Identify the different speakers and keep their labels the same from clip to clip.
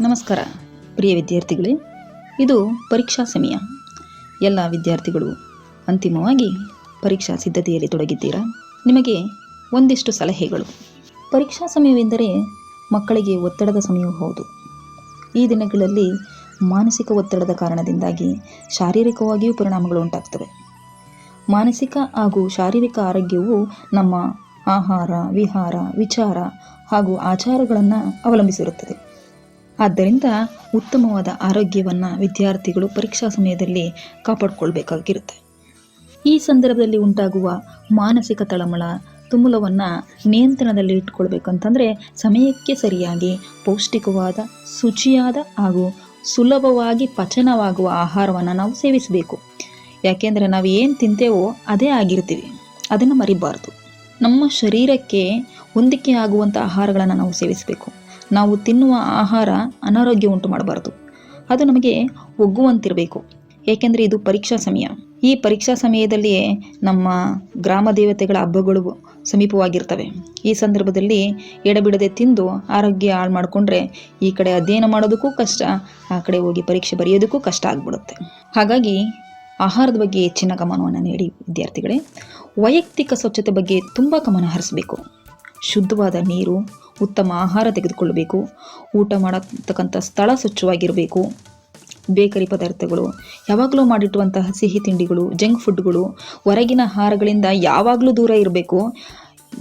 Speaker 1: ನಮಸ್ಕಾರ. ಪ್ರಿಯ ವಿದ್ಯಾರ್ಥಿಗಳೇ, ಇದು ಪರೀಕ್ಷಾ ಸಮಯ. ಎಲ್ಲ ವಿದ್ಯಾರ್ಥಿಗಳು ಅಂತಿಮವಾಗಿ ಪರೀಕ್ಷಾ ಸಿದ್ಧತೆಯಲ್ಲಿ ತೊಡಗಿದ್ದೀರಾ? ನಿಮಗೆ ಒಂದಿಷ್ಟು ಸಲಹೆಗಳು. ಪರೀಕ್ಷಾ ಸಮಯವೆಂದರೆ ಮಕ್ಕಳಿಗೆ ಒತ್ತಡದ ಸಮಯವೂ ಹೌದು. ಈ ದಿನಗಳಲ್ಲಿ ಮಾನಸಿಕ ಒತ್ತಡದ ಕಾರಣದಿಂದಾಗಿ ಶಾರೀರಿಕವಾಗಿಯೂ ಪರಿಣಾಮಗಳು ಉಂಟಾಗ್ತವೆ. ಮಾನಸಿಕ ಹಾಗೂ ಶಾರೀರಿಕ ಆರೋಗ್ಯವು ನಮ್ಮ ಆಹಾರ, ವಿಹಾರ, ವಿಚಾರ ಹಾಗೂ ಆಚಾರಗಳನ್ನು ಅವಲಂಬಿಸಿರುತ್ತದೆ. ಆದ್ದರಿಂದ ಉತ್ತಮವಾದ ಆರೋಗ್ಯವನ್ನು ವಿದ್ಯಾರ್ಥಿಗಳು ಪರೀಕ್ಷಾ ಸಮಯದಲ್ಲಿ ಕಾಪಾಡಿಕೊಳ್ಬೇಕಾಗಿರುತ್ತೆ. ಈ ಸಂದರ್ಭದಲ್ಲಿ ಉಂಟಾಗುವ ಮಾನಸಿಕ ತಳಮಳ, ತುಮುಲವನ್ನು ನಿಯಂತ್ರಣದಲ್ಲಿ ಇಟ್ಕೊಳ್ಬೇಕಂತಂದರೆ ಸಮಯಕ್ಕೆ ಸರಿಯಾಗಿ ಪೌಷ್ಟಿಕವಾದ, ಶುಚಿಯಾದ ಹಾಗೂ ಸುಲಭವಾಗಿ ಪಚನವಾಗುವ ಆಹಾರವನ್ನು ನಾವು ಸೇವಿಸಬೇಕು. ಯಾಕೆಂದರೆ ನಾವು ಏನು ತಿಂತೇವೋ ಅದೇ ಆಗಿರ್ತೀವಿ. ಅದನ್ನು ಮರಿಬಾರ್ದು. ನಮ್ಮ ಶರೀರಕ್ಕೆ ಹೊಂದಿಕೆ ಆಗುವಂಥ ಆಹಾರಗಳನ್ನು ನಾವು ಸೇವಿಸಬೇಕು. ನಾವು ತಿನ್ನುವ ಆಹಾರ ಅನಾರೋಗ್ಯ ಉಂಟು ಮಾಡಬಾರ್ದು. ಅದು ನಮಗೆ ಒಗ್ಗುವಂತಿರಬೇಕು. ಏಕೆಂದರೆ ಇದು ಪರೀಕ್ಷಾ ಸಮಯ. ಈ ಪರೀಕ್ಷಾ ಸಮಯದಲ್ಲಿಯೇ ನಮ್ಮ ಗ್ರಾಮ ದೇವತೆಗಳ ಹಬ್ಬಗಳು ಸಮೀಪವಾಗಿರ್ತವೆ. ಈ ಸಂದರ್ಭದಲ್ಲಿ ಎಡಬಿಡದೆ ತಿಂದು ಆರೋಗ್ಯ ಹಾಳು ಮಾಡಿಕೊಂಡ್ರೆ ಈ ಕಡೆ ಅಧ್ಯಯನ ಮಾಡೋದಕ್ಕೂ ಕಷ್ಟ, ಆ ಕಡೆ ಹೋಗಿ ಪರೀಕ್ಷೆ ಬರೆಯೋದಕ್ಕೂ ಕಷ್ಟ ಆಗ್ಬಿಡುತ್ತೆ. ಹಾಗಾಗಿ ಆಹಾರದ ಬಗ್ಗೆ ಹೆಚ್ಚಿನ ಗಮನವನ್ನು ನೀಡಿ ವಿದ್ಯಾರ್ಥಿಗಳೇ. ವೈಯಕ್ತಿಕ ಸ್ವಚ್ಛತೆ ಬಗ್ಗೆ ತುಂಬ ಗಮನ ಹರಿಸಬೇಕು. ಶುದ್ಧವಾದ ನೀರು ಉತ್ತಮ ಆಹಾರ ತೆಗೆದುಕೊಳ್ಳಬೇಕು. ಊಟ ಮಾಡತಕ್ಕಂಥ ಸ್ಥಳ ಸ್ವಚ್ಛವಾಗಿರಬೇಕು. ಬೇಕರಿ ಪದಾರ್ಥಗಳು, ಯಾವಾಗಲೂ ಮಾಡಿಟ್ಟುವಂತಹ ಸಿಹಿ ತಿಂಡಿಗಳು, ಜಂಕ್ ಫುಡ್ಗಳು, ಹೊರಗಿನ ಆಹಾರಗಳಿಂದ ಯಾವಾಗಲೂ ದೂರ ಇರಬೇಕು.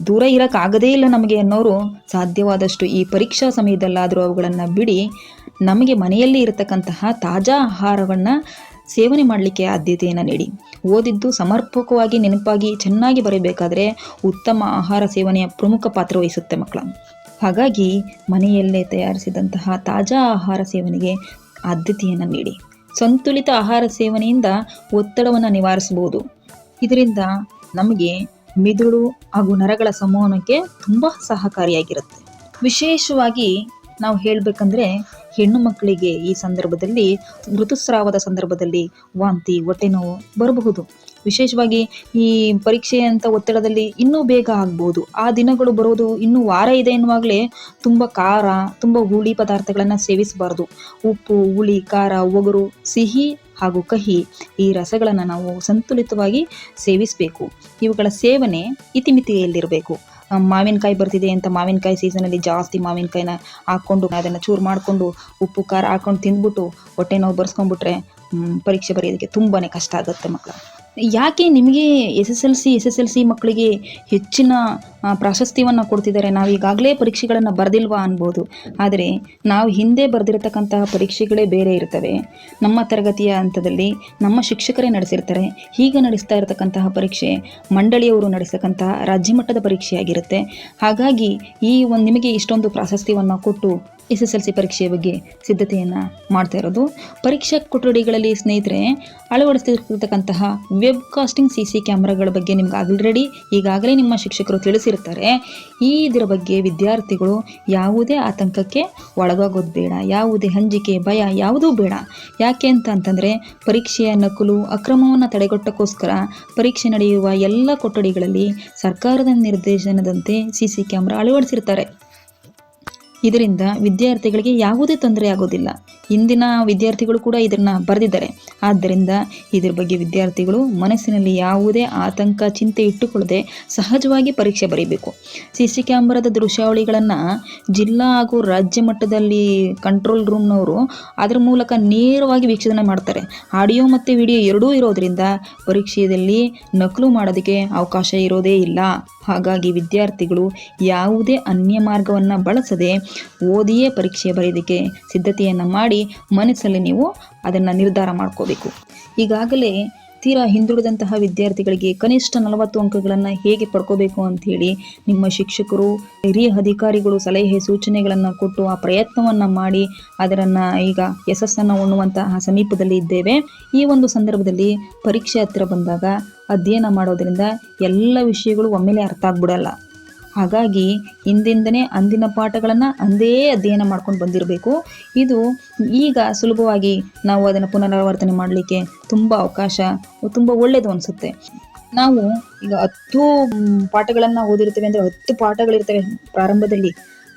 Speaker 1: ದೂರ ಇರೋಕ್ಕಾಗದೇ ಇಲ್ಲ ನಮಗೆ ಅನ್ನೋರು, ಸಾಧ್ಯವಾದಷ್ಟು ಈ ಪರೀಕ್ಷಾ ಸಮಯದಲ್ಲಾದರೂ ಅವುಗಳನ್ನು ಬಿಡಿ. ನಮಗೆ ಮನೆಯಲ್ಲಿ ಇರತಕ್ಕಂತಹ ತಾಜಾ ಆಹಾರವನ್ನು ಸೇವನೆ ಮಾಡಲಿಕ್ಕೆ ಆದ್ಯತೆಯನ್ನು ನೀಡಿ. ಓದಿದ್ದು ಸಮರ್ಪಕವಾಗಿ ನೆನಪಾಗಿ ಚೆನ್ನಾಗಿ ಬರೆಯಬೇಕಾದರೆ ಉತ್ತಮ ಆಹಾರ ಸೇವನೆಯ ಪ್ರಮುಖ ಪಾತ್ರ ವಹಿಸುತ್ತೆ ಮಕ್ಕಳ. ಹಾಗಾಗಿ ಮನೆಯಲ್ಲೇ ತಯಾರಿಸಿದಂತಹ ತಾಜಾ ಆಹಾರ ಸೇವನೆಗೆ ಆದ್ಯತೆಯನ್ನು ನೀಡಿ. ಸಂತುಲಿತ ಆಹಾರ ಸೇವನೆಯಿಂದ ಒತ್ತಡವನ್ನು ನಿವಾರಿಸಬಹುದು. ಇದರಿಂದ ನಮಗೆ ಮಿದುಳು ಹಾಗೂ ನರಗಳ ಸಂವಹನಕ್ಕೆ ತುಂಬ ಸಹಕಾರಿಯಾಗಿರುತ್ತೆ. ವಿಶೇಷವಾಗಿ ನಾವು ಹೇಳಬೇಕಂದ್ರೆ ಹೆಣ್ಣು ಮಕ್ಕಳಿಗೆ ಈ ಸಂದರ್ಭದಲ್ಲಿ ಋತುಸ್ರಾವದ ಸಂದರ್ಭದಲ್ಲಿ ವಾಂತಿ ಹೊಟ್ಟೆ ನೋವು ಬರಬಹುದು. ವಿಶೇಷವಾಗಿ ಈ ಪರೀಕ್ಷೆ ಅಂತ ಒತ್ತಡದಲ್ಲಿ ಇನ್ನೂ ಬೇಗ ಆಗ್ಬೋದು. ಆ ದಿನಗಳು ಬರೋದು ಇನ್ನೂ ವಾರ ಇದೆ ಎನ್ನುವಾಗಲೇ ತುಂಬ ಖಾರ, ತುಂಬ ಹುಳಿ ಪದಾರ್ಥಗಳನ್ನು ಸೇವಿಸಬಾರ್ದು. ಉಪ್ಪು, ಹುಳಿ, ಖಾರ, ಒಗರು, ಸಿಹಿ ಹಾಗೂ ಕಹಿ ಈ ರಸಗಳನ್ನು ನಾವು ಸಂತುಲಿತವಾಗಿ ಸೇವಿಸಬೇಕು. ಇವುಗಳ ಸೇವನೆ ಇತಿಮಿತಿಯಲ್ಲಿರಬೇಕು. ಮಾವಿನಕಾಯಿ ಬರ್ತಿದೆ ಅಂತ ಮಾವಿನಕಾಯಿ ಸೀಸನಲ್ಲಿ ಜಾಸ್ತಿ ಮಾವಿನಕಾಯಿನ ಹಾಕ್ಕೊಂಡು ಅದನ್ನು ಚೂರು ಮಾಡಿಕೊಂಡು ಉಪ್ಪು, ಖಾರ ಹಾಕ್ಕೊಂಡು ತಿಂದ್ಬಿಟ್ಟು ಹೊಟ್ಟೆ ನೋವು ಬರ್ಸ್ಕೊಂಡ್ಬಿಟ್ರೆ ಪರೀಕ್ಷೆ ಬರೆಯೋದಕ್ಕೆ ತುಂಬಾ ಕಷ್ಟ ಆಗುತ್ತೆ ಮಕ್ಕಳ ಯಾಕೆ ನಿಮಗೆ S S L C S S L C ಮಕ್ಕಳಿಗೆ ಹೆಚ್ಚಿನ ಪ್ರಾಶಸ್ತ್ಯವನ್ನು ಕೊಡ್ತಿದ್ದಾರೆ? ನಾವು ಈಗಾಗಲೇ ಪರೀಕ್ಷೆಗಳನ್ನು ಬರೆದಿಲ್ವಾ ಅನ್ಬೋದು. ಆದರೆ ನಾವು ಹಿಂದೆ ಬರೆದಿರತಕ್ಕಂತಹ ಪರೀಕ್ಷೆಗಳೇ ಬೇರೆ ಇರ್ತವೆ. ನಮ್ಮ ತರಗತಿಯ ಹಂತದಲ್ಲಿ ನಮ್ಮ ಶಿಕ್ಷಕರೇ ನಡೆಸಿರ್ತಾರೆ. ಹೀಗೆ ನಡೆಸ್ತಾ ಇರತಕ್ಕಂತಹ ಪರೀಕ್ಷೆ ಮಂಡಳಿಯವರು ನಡೆಸತಕ್ಕಂತಹ ರಾಜ್ಯ ಮಟ್ಟದ ಪರೀಕ್ಷೆಯಾಗಿರುತ್ತೆ. ಹಾಗಾಗಿ ಈ ಒಂದು ನಿಮಗೆ ಇಷ್ಟೊಂದು ಪ್ರಾಶಸ್ತ್ಯವನ್ನು ಕೊಟ್ಟು ಎಸ್ ಎಸ್ ಎಲ್ ಸಿ ಪರೀಕ್ಷೆಯ ಬಗ್ಗೆ ಸಿದ್ಧತೆಯನ್ನು ಮಾಡ್ತಾ ಇರೋದು. ಪರೀಕ್ಷಾ ಕೊಠಡಿಗಳಲ್ಲಿ ಸ್ನೇಹಿತರೆ, ಅಳವಡಿಸಿರ್ತಕ್ಕಂತಹ ವೆಬ್ ಕಾಸ್ಟಿಂಗ್ ಸಿ ಸಿ ಕ್ಯಾಮ್ರಾಗಳ ಬಗ್ಗೆ ನಿಮ್ಗೆ ಆಲ್ರೆಡಿ ಈಗಾಗಲೇ ನಿಮ್ಮ ಶಿಕ್ಷಕರು ತಿಳಿಸಿರ್ತಾರೆ, ಈ ಇದರ ಬಗ್ಗೆ ವಿದ್ಯಾರ್ಥಿಗಳು ಯಾವುದೇ ಆತಂಕಕ್ಕೆ ಒಳಗಾಗೋದು ಬೇಡ, ಯಾವುದೇ ಹಂಜಿಕೆ ಭಯ ಯಾವುದೂ ಬೇಡ. ಯಾಕೆ ಅಂತ ಅಂತಂದರೆ, ಪರೀಕ್ಷೆಯ ನಕಲು, ಅಕ್ರಮವನ್ನು ತಡೆಗಟ್ಟಕ್ಕೋಸ್ಕರ ಪರೀಕ್ಷೆ ನಡೆಯುವ ಎಲ್ಲ ಕೊಠಡಿಗಳಲ್ಲಿ ಸರ್ಕಾರದ ನಿರ್ದೇಶನದಂತೆ ಸಿ ಸಿ ಕ್ಯಾಮ್ರಾ ಅಳವಡಿಸಿರ್ತಾರೆ. ಇದರಿಂದ ವಿದ್ಯಾರ್ಥಿಗಳಿಗೆ ಯಾವುದೇ ತೊಂದರೆ ಆಗೋದಿಲ್ಲ. ಇಂದಿನ ವಿದ್ಯಾರ್ಥಿಗಳು ಕೂಡ ಇದನ್ನು ಬರೆದಿದ್ದಾರೆ. ಆದ್ದರಿಂದ ಇದ್ರ ಬಗ್ಗೆ ವಿದ್ಯಾರ್ಥಿಗಳು ಮನಸ್ಸಿನಲ್ಲಿ ಯಾವುದೇ ಆತಂಕ, ಚಿಂತೆ ಇಟ್ಟುಕೊಳ್ಳದೆ ಸಹಜವಾಗಿ ಪರೀಕ್ಷೆ ಬರೀಬೇಕು. ಸಿ ಸಿ ಕ್ಯಾಮ್ರಾದ ದೃಶ್ಯಾವಳಿಗಳನ್ನು ಜಿಲ್ಲಾ ಹಾಗೂ ರಾಜ್ಯ ಮಟ್ಟದಲ್ಲಿ ಕಂಟ್ರೋಲ್ ರೂಮ್ನವರು ಅದರ ಮೂಲಕ ನೇರವಾಗಿ ವೀಕ್ಷಣೆ ಮಾಡ್ತಾರೆ. ಆಡಿಯೋ ಮತ್ತು ವಿಡಿಯೋ ಎರಡೂ ಇರೋದರಿಂದ ಪರೀಕ್ಷೆಯಲ್ಲಿ ನಕಲು ಮಾಡೋದಕ್ಕೆ ಅವಕಾಶ ಇರೋದೇ ಇಲ್ಲ. ಹಾಗಾಗಿ ವಿದ್ಯಾರ್ಥಿಗಳು ಯಾವುದೇ ಅನ್ಯ ಮಾರ್ಗವನ್ನು ಬಳಸದೆ ಓದಿಯೇ ಪರೀಕ್ಷೆ ಬರೆಯೋದಕ್ಕೆ ಸಿದ್ಧತೆಯನ್ನು ಮಾಡಿ ಮನಸ್ಸಲ್ಲಿ ನೀವು ಅದನ್ನು ನಿರ್ಧಾರ ಮಾಡ್ಕೋಬೇಕು. ಈಗಾಗಲೇ ತೀರಾ ಹಿಂದುಳಿದಂತಹ ವಿದ್ಯಾರ್ಥಿಗಳಿಗೆ ಕನಿಷ್ಠ ನಲವತ್ತು ಅಂಕಗಳನ್ನು ಹೇಗೆ ಪಡ್ಕೋಬೇಕು ಅಂಥೇಳಿ ನಿಮ್ಮ ಶಿಕ್ಷಕರು, ಹಿರಿಯ ಅಧಿಕಾರಿಗಳು ಸಲಹೆ ಸೂಚನೆಗಳನ್ನು ಕೊಟ್ಟು ಆ ಪ್ರಯತ್ನವನ್ನು ಮಾಡಿ ಅದರನ್ನು ಈಗ ಯಶಸ್ಸನ್ನು ಉಣ್ಣುವಂತಹ ಸಮೀಪದಲ್ಲಿ ಇದ್ದೇವೆ. ಈ ಒಂದು ಸಂದರ್ಭದಲ್ಲಿ ಪರೀಕ್ಷೆ ಹತ್ತಿರ ಬಂದಾಗ ಅಧ್ಯಯನ ಮಾಡೋದರಿಂದ ಎಲ್ಲ ವಿಷಯಗಳು ಒಮ್ಮೆಲೆ ಅರ್ಥ ಆಗ್ಬಿಡಲ್ಲ. ಹಾಗಾಗಿ ಹಿಂದಿಂದನೇ ಅಂದಿನ ಪಾಠಗಳನ್ನು ಅಂದೇ ಅಧ್ಯಯನ ಮಾಡ್ಕೊಂಡು ಬಂದಿರಬೇಕು. ಇದು ಈಗ ಸುಲಭವಾಗಿ ನಾವು ಅದನ್ನು ಪುನರಾವರ್ತನೆ ಮಾಡಲಿಕ್ಕೆ ತುಂಬ ಅವಕಾಶ, ತುಂಬ ಒಳ್ಳೆಯದು ಅನಿಸುತ್ತೆ. ನಾವು ಈಗ ಹತ್ತು ಪಾಠಗಳನ್ನು ಓದಿರ್ತೇವೆ ಅಂದರೆ ಹತ್ತು ಪಾಠಗಳಿರ್ತವೆ ಪ್ರಾರಂಭದಲ್ಲಿ.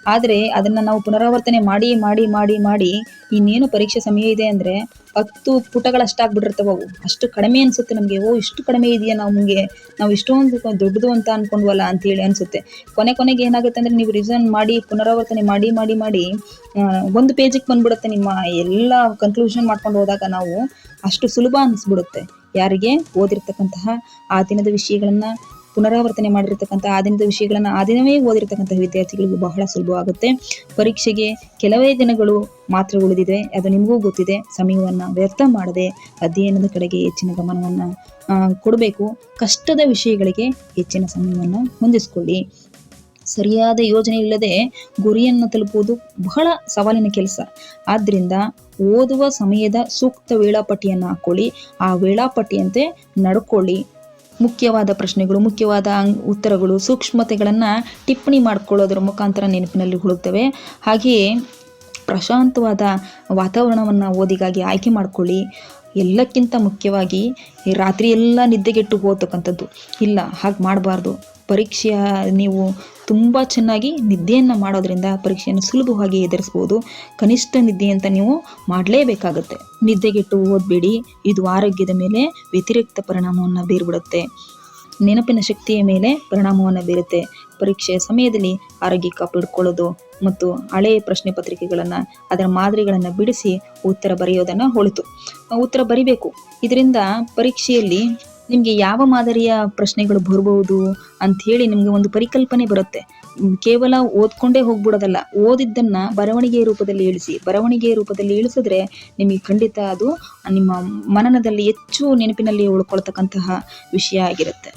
Speaker 1: ಆದರೆ ಅದನ್ನು ನಾವು ಪುನರಾವರ್ತನೆ ಮಾಡಿ ಮಾಡಿ ಮಾಡಿ ಮಾಡಿ ಇನ್ನೇನು ಪರೀಕ್ಷೆ ಸಮಯ ಇದೆ ಅಂದರೆ ಹತ್ತು ಪುಟಗಳಷ್ಟಾಗ್ಬಿಟ್ಟಿರ್ತವೆ ಅವು. ಅಷ್ಟು ಕಡಿಮೆ ಅನಿಸುತ್ತೆ ನಮಗೆ. ಓ, ಇಷ್ಟು ಕಡಿಮೆ ಇದೆಯಾ ನಮಗೆ ನಾವು ಇಷ್ಟೊಂದು ದೊಡ್ಡದು ಅಂತ ಅಂದ್ಕೊಂಡ್ವಲ್ಲ ಅಂತೇಳಿ ಅನಿಸುತ್ತೆ. ಕೊನೆ ಕೊನೆಗೆ ಏನಾಗುತ್ತೆ ಅಂದರೆ ನೀವು ರಿಸನ್ ಮಾಡಿ, ಪುನರಾವರ್ತನೆ ಮಾಡಿ ಮಾಡಿ ಮಾಡಿ ಒಂದು ಪೇಜಿಗೆ ಬಂದ್ಬಿಡುತ್ತೆ ನಿಮ್ಮ ಎಲ್ಲ ಕನ್ಕ್ಲೂಷನ್ ಮಾಡ್ಕೊಂಡು ಹೋದಾಗ ನಾವು ಅಷ್ಟು ಸುಲಭ ಅನಿಸ್ಬಿಡುತ್ತೆ. ಯಾರಿಗೆ? ಓದಿರ್ತಕ್ಕಂತಹ ಆ ದಿನದ ವಿಷಯಗಳನ್ನು ಪುನರಾವರ್ತನೆ ಮಾಡಿರ್ತಕ್ಕಂಥ ಆ ದಿನದ ವಿಷಯಗಳನ್ನು ಆ ದಿನವೇ ಓದಿರ್ತಕ್ಕಂಥ ವಿದ್ಯಾರ್ಥಿಗಳಿಗೆ ಬಹಳ ಸುಲಭವಾಗುತ್ತೆ ಪರೀಕ್ಷೆಗೆ ಕೆಲವೇ ದಿನಗಳು ಮಾತ್ರ ಉಳಿದಿದೆ. ಅದು ನಿಮಗೂ ಗೊತ್ತಿದೆ. ಸಮಯವನ್ನು ವ್ಯರ್ಥ ಮಾಡದೆ ಅಧ್ಯಯನದ ಕಡೆಗೆ ಹೆಚ್ಚಿನ ಗಮನವನ್ನು ಕೊಡಬೇಕು. ಕಷ್ಟದ ವಿಷಯಗಳಿಗೆ ಹೆಚ್ಚಿನ ಸಮಯವನ್ನು ಹೊಂದಿಸ್ಕೊಳ್ಳಿ. ಸರಿಯಾದ ಯೋಜನೆ ಇಲ್ಲದೆ ಗುರಿಯನ್ನು ತಲುಪುವುದು ಬಹಳ ಸವಾಲಿನ ಕೆಲಸ. ಆದ್ದರಿಂದ ಓದುವ ಸಮಯದ ಸೂಕ್ತ ವೇಳಾಪಟ್ಟಿಯನ್ನು ಹಾಕೊಳ್ಳಿ. ಆ ವೇಳಾಪಟ್ಟಿಯಂತೆ ನಡ್ಕೊಳ್ಳಿ. ಮುಖ್ಯವಾದ ಪ್ರಶ್ನೆಗಳು, ಮುಖ್ಯವಾದ ಉತ್ತರಗಳು, ಸೂಕ್ಷ್ಮತೆಗಳನ್ನು ಟಿಪ್ಪಣಿ ಮಾಡ್ಕೊಳ್ಳೋದ್ರ ಮುಖಾಂತರ ನೆನಪಿನಲ್ಲಿ ಉಳಿತವೆ ಹಾಗೆಯೇ ಪ್ರಶಾಂತವಾದ ವಾತಾವರಣವನ್ನು ಓದಿಗಾಗಿ ಆಯ್ಕೆ ಮಾಡಿಕೊಳ್ಳಿ. ಎಲ್ಲಕ್ಕಿಂತ ಮುಖ್ಯವಾಗಿ ರಾತ್ರಿ ಎಲ್ಲ ನಿದ್ದೆಗೆಟ್ಟು ಹೋಗ್ತಕ್ಕಂಥದ್ದು ಇಲ್ಲ, ಹಾಗೆ ಮಾಡಬಾರ್ದು. ಪರೀಕ್ಷೆಯ ನೀವು ತುಂಬ ಚೆನ್ನಾಗಿ ನಿದ್ದೆಯನ್ನು ಮಾಡೋದ್ರಿಂದ ಪರೀಕ್ಷೆಯನ್ನು ಸುಲಭವಾಗಿ ಎದುರಿಸ್ಬೋದು. ಕನಿಷ್ಠ ನಿದ್ದೆ ಅಂತ ನೀವು ಮಾಡಲೇಬೇಕಾಗುತ್ತೆ. ನಿದ್ದೆಗೆಟ್ಟು ಓದಬೇಡಿ, ಇದು ಆರೋಗ್ಯದ ಮೇಲೆ ವ್ಯತಿರಿಕ್ತ ಪರಿಣಾಮವನ್ನು ಬೀರ್ಬಿಡುತ್ತೆ. ನೆನಪಿನ ಶಕ್ತಿಯ ಮೇಲೆ ಪರಿಣಾಮವನ್ನು ಬೀರುತ್ತೆ. ಪರೀಕ್ಷೆಯ ಸಮಯದಲ್ಲಿ ಆರೋಗ್ಯ ಕಾಪಾಡಿಕೊಳ್ಳೋದು ಮತ್ತು ಹಳೆಯ ಪ್ರಶ್ನೆ ಪತ್ರಿಕೆಗಳನ್ನು, ಅದರ ಮಾದರಿಗಳನ್ನು ಬಿಡಿಸಿ ಉತ್ತರ ಬರೆಯೋದನ್ನು ಹೊಳಿತು. ಉತ್ತರ ಬರಿಬೇಕು. ಇದರಿಂದ ಪರೀಕ್ಷೆಯಲ್ಲಿ ನಿಮಗೆ ಯಾವ ಮಾದರಿಯ ಪ್ರಶ್ನೆಗಳು ಬರಬಹುದು ಅಂತ ಹೇಳಿ ನಿಮಗೆ ಒಂದು ಪರಿಕಲ್ಪನೆ ಬರುತ್ತೆ. ಕೇವಲ ಓದ್ಕೊಂಡೇ ಹೋಗ್ಬಿಡೋದಲ್ಲ, ಓದಿದ್ದನ್ನ ಬರವಣಿಗೆಯ ರೂಪದಲ್ಲಿ ಇಳಿಸಿ, ಬರವಣಿಗೆಯ ರೂಪದಲ್ಲಿ ಇಳಿಸಿದ್ರೆ ನಿಮಗೆ ಖಂಡಿತ ಅದು ನಿಮ್ಮ ಮನನದಲ್ಲಿ ಹೆಚ್ಚು ನೆನಪಿನಲ್ಲಿ ಉಳ್ಕೊಳ್ತಕ್ಕಂತಹ ವಿಷಯ ಆಗಿರುತ್ತೆ.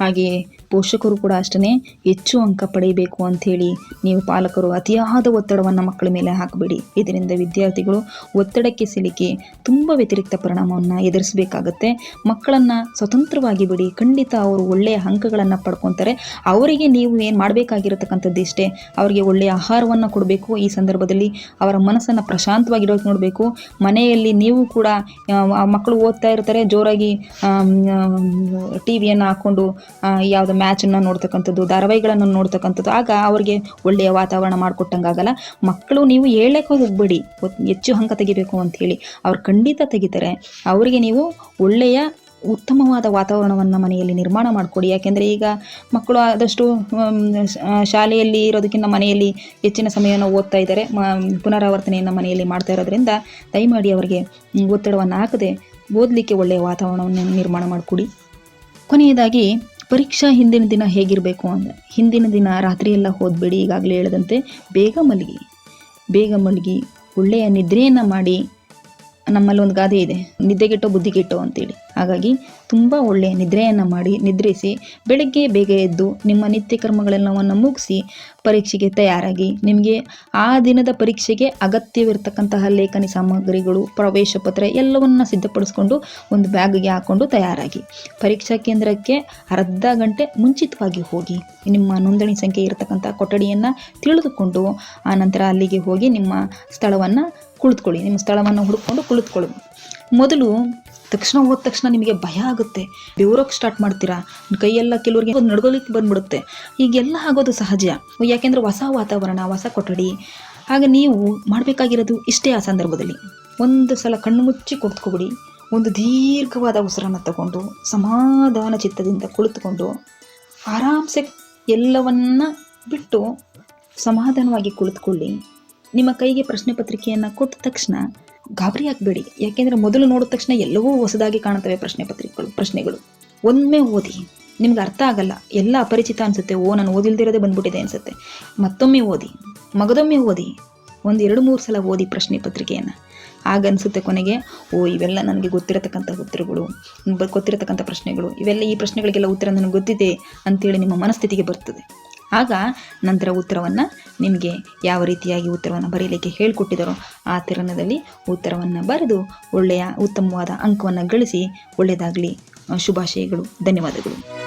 Speaker 1: ಹಾಗೆಯೇ ಪೋಷಕರು ಕೂಡ ಅಷ್ಟೇ ಹೆಚ್ಚು ಅಂಕ ಪಡೆಯಬೇಕು ಅಂಥೇಳಿ ನೀವು ಪಾಲಕರು ಅತಿಯಾದ ಒತ್ತಡವನ್ನು ಮಕ್ಕಳ ಮೇಲೆ ಹಾಕಬೇಡಿ. ಇದರಿಂದ ವಿದ್ಯಾರ್ಥಿಗಳು ಒತ್ತಡಕ್ಕೆ ಸಿಲುಕಿ ತುಂಬ ವ್ಯತಿರಿಕ್ತ ಪರಿಣಾಮವನ್ನು ಎದುರಿಸಬೇಕಾಗತ್ತೆ. ಮಕ್ಕಳನ್ನು ಸ್ವತಂತ್ರವಾಗಿ ಬಿಡಿ. ಖಂಡಿತ ಅವರು ಒಳ್ಳೆಯ ಅಂಕಗಳನ್ನು ಪಡ್ಕೊತಾರೆ. ಅವರಿಗೆ ನೀವು ಏನು ಮಾಡಬೇಕಾಗಿರತಕ್ಕಂಥದ್ದು ಇಷ್ಟೇ. ಅವರಿಗೆ ಒಳ್ಳೆಯ ಆಹಾರವನ್ನು ಕೊಡಬೇಕು. ಈ ಸಂದರ್ಭದಲ್ಲಿ ಅವರ ಮನಸ್ಸನ್ನು ಪ್ರಶಾಂತವಾಗಿಡೋಕೆ ನೋಡಬೇಕು. ಮನೆಯಲ್ಲಿ ನೀವು ಕೂಡ ಮಕ್ಕಳು ಓದ್ತಾ ಇರ್ತಾರೆ. ಜೋರಾಗಿ ಟಿ ವಿಯನ್ನು ಹಾಕ್ಕೊಂಡು ಯಾವುದೋ ಮ್ಯಾಚನ್ನು ನೋಡ್ತಕ್ಕಂಥದ್ದು, ಧಾರಾವಾಹಿಗಳನ್ನು ನೋಡ್ತಕ್ಕಂಥದ್ದು, ಆಗ ಅವ್ರಿಗೆ ಒಳ್ಳೆಯ ವಾತಾವರಣ ಮಾಡಿಕೊಟ್ಟಂಗಾಗಲ್ಲ. ಮಕ್ಕಳು ನೀವು ಹೇಳಕ್ಕೆ ಹೋಗ್ಬಿಡಿ. ಹೆಚ್ಚು ಅಂಕ ತೆಗಿಬೇಕು ಹೇಳಿ ಅವ್ರು ಖಂಡಿತ ತೆಗಿತಾರೆ. ಅವರಿಗೆ ನೀವು ಒಳ್ಳೆಯ ಉತ್ತಮವಾದ ವಾತಾವರಣವನ್ನು ಮನೆಯಲ್ಲಿ ನಿರ್ಮಾಣ ಮಾಡಿಕೊಡಿ. ಯಾಕೆಂದರೆ ಈಗ ಮಕ್ಕಳು ಆದಷ್ಟು ಶಾಲೆಯಲ್ಲಿ ಇರೋದಕ್ಕಿಂತ ಮನೆಯಲ್ಲಿ ಹೆಚ್ಚಿನ ಸಮಯವನ್ನು ಓದ್ತಾ ಇದ್ದಾರೆ. ಪುನರಾವರ್ತನೆಯನ್ನು ಮನೆಯಲ್ಲಿ ಮಾಡ್ತಾ ಇರೋದ್ರಿಂದ ದಯಮಾಡಿ ಅವರಿಗೆ ಒತ್ತಡವನ್ನು ಹಾಕದೆ ಓದಲಿಕ್ಕೆ ಒಳ್ಳೆಯ ವಾತಾವರಣವನ್ನು ನಿರ್ಮಾಣ ಮಾಡಿಕೊಡಿ. ಕೊನೆಯದಾಗಿ ಪರೀಕ್ಷಾ ಹಿಂದಿನ ದಿನ ಹೇಗಿರಬೇಕು ಅಂದರೆ, ಹಿಂದಿನ ದಿನ ರಾತ್ರಿಯೆಲ್ಲ ಓದಬೇಡಿ, ಈಗಾಗಲೇ ಹೇಳದಂತೆ ಬೇಗ ಮಲಗಿ ಬೇಗ ಮಲಗಿ ಒಳ್ಳೆಯ ನಿದ್ರೆಯನ್ನು ಮಾಡಿ ನಮ್ಮಲ್ಲಿ ಒಂದು ಗಾದೆ ಇದೆ. ನಿದ್ದೆಗೆಟ್ಟೋ ಬುದ್ಧಿಗೆಟ್ಟೋ ಅಂತೇಳಿ. ಹಾಗಾಗಿ ತುಂಬ ಒಳ್ಳೆಯ ನಿದ್ರೆಯನ್ನು ಮಾಡಿ, ನಿದ್ರಿಸಿ, ಬೆಳಗ್ಗೆ ಬೇಗ ಎದ್ದು ನಿಮ್ಮ ನಿತ್ಯ ಕರ್ಮಗಳೆಲ್ಲವನ್ನು ಮುಗಿಸಿ ಪರೀಕ್ಷೆಗೆ ತಯಾರಾಗಿ, ನಿಮಗೆ ಆ ದಿನದ ಪರೀಕ್ಷೆಗೆ ಅಗತ್ಯವಿರತಕ್ಕಂತಹ ಲೇಖನಿ ಸಾಮಗ್ರಿಗಳು, ಪ್ರವೇಶ ಪತ್ರ ಎಲ್ಲವನ್ನು ಸಿದ್ಧಪಡಿಸ್ಕೊಂಡು ಒಂದು ಬ್ಯಾಗ್ಗೆ ಹಾಕ್ಕೊಂಡು ತಯಾರಾಗಿ. ಪರೀಕ್ಷಾ ಕೇಂದ್ರಕ್ಕೆ ಅರ್ಧ ಗಂಟೆ ಮುಂಚಿತವಾಗಿ ಹೋಗಿ. ನಿಮ್ಮ ನೋಂದಣಿ ಸಂಖ್ಯೆ ಇರತಕ್ಕಂಥ ಕೊಠಡಿಯನ್ನು ತಿಳಿದುಕೊಂಡು ಆನಂತರ ಅಲ್ಲಿಗೆ ಹೋಗಿ ನಿಮ್ಮ ಸ್ಥಳವನ್ನು ಕುಳಿತುಕೊಳ್ಳಿ. ನಿಮ್ಮ ಸ್ಥಳವನ್ನು ಹುಡುಕೊಂಡು ಕುಳಿತುಕೊಳ್ಳಿ. ಮೊದಲು ತಕ್ಷಣ ಹೋದ ತಕ್ಷಣ ನಿಮಗೆ ಭಯ ಆಗುತ್ತೆ. ಬೆವರೋಕ್ಕೆ ಸ್ಟಾರ್ಟ್ ಮಾಡ್ತೀರಾ? ಕೈಯೆಲ್ಲ ಕೆಲವರಿಗೆ ಒಂದು ಬಂದ್ಬಿಡುತ್ತೆ. ಈಗೆಲ್ಲ ಆಗೋದು ಸಹಜ. ಯಾಕೆಂದರೆ ಹೊಸ ವಾತಾವರಣ, ಹೊಸ ಕೊಠಡಿ. ಆಗ ನೀವು ಮಾಡಬೇಕಾಗಿರೋದು ಇಷ್ಟೇ ಆ ಸಂದರ್ಭದಲ್ಲಿ. ಒಂದು ಸಲ ಕಣ್ಣು ಮುಚ್ಚಿ ಕೂತ್ಕೊಬಿಡಿ ಒಂದು ದೀರ್ಘವಾದ ಉಸಿರನ್ನು ತಗೊಂಡು, ಸಮಾಧಾನ ಚಿತ್ತದಿಂದ ಕುಳಿತುಕೊಂಡು, ಆರಾಮ್ಸೆ ಎಲ್ಲವನ್ನ ಬಿಟ್ಟು ಸಮಾಧಾನವಾಗಿ ಕುಳಿತುಕೊಳ್ಳಿ. ನಿಮ್ಮ ಕೈಗೆ ಪ್ರಶ್ನೆ ಪತ್ರಿಕೆಯನ್ನು ಕೊಟ್ಟ ತಕ್ಷಣ ಗಾಬರಿ ಆಗಬೇಡಿ. ಯಾಕೆಂದರೆ ಮೊದಲು ನೋಡಿದ ತಕ್ಷಣ ಎಲ್ಲವೂ ಹೊಸದಾಗಿ ಕಾಣುತ್ತವೆ ಪ್ರಶ್ನೆ ಪತ್ರಿಕೆಗಳು, ಪ್ರಶ್ನೆಗಳು. ಒಮ್ಮೆ ಓದಿ. ನಿಮ್ಗೆ ಅರ್ಥ ಆಗಲ್ಲ. ಎಲ್ಲ ಅಪರಿಚಿತ ಅನಿಸುತ್ತೆ. ಓ, ನಾನು ಓದಿಲ್ದಿರೋದೇ ಬಂದ್ಬಿಟ್ಟಿದೆ ಅನಿಸುತ್ತೆ. ಮತ್ತೊಮ್ಮೆ ಓದಿ. ಮಗದೊಮ್ಮೆ ಓದಿ. ಒಂದು ಎರಡು ಮೂರು ಸಲ ಓದಿ ಪ್ರಶ್ನೆ ಪತ್ರಿಕೆಯನ್ನು. ಆಗ ಅನಿಸುತ್ತೆ ಕೊನೆಗೆ, ಓ, ಇವೆಲ್ಲ ನನಗೆ ಗೊತ್ತಿರತಕ್ಕಂಥ ಉತ್ತರಗಳು ಗೊತ್ತಿರತಕ್ಕಂಥ ಪ್ರಶ್ನೆಗಳು. ಇವೆಲ್ಲ ಈ ಪ್ರಶ್ನೆಗಳಿಗೆಲ್ಲ ಉತ್ತರ ನನಗೆ ಗೊತ್ತಿದೆ ಅಂತೇಳಿ ನಿಮ್ಮ ಮನಸ್ಥಿತಿಗೆ ಬರ್ತದೆ. ಆಗ ನಂತರ ಉತ್ತರವನ್ನು ನಿಮಗೆ ಯಾವ ರೀತಿಯಾಗಿ ಉತ್ತರವನ್ನು ಬರೀಲಿಕ್ಕೆ ಹೇಳಿಕೊಟ್ಟಿದ್ದರೋ ಆ ತಿರಣದಲ್ಲಿ ಉತ್ತರವನ್ನು ಬರೆದು ಒಳ್ಳೆಯ ಉತ್ತಮವಾದ ಅಂಕವನ್ನು ಗಳಿಸಿ ಒಳ್ಳೆಯದಾಗಲಿ ಶುಭಾಶಯಗಳು, ಧನ್ಯವಾದಗಳು.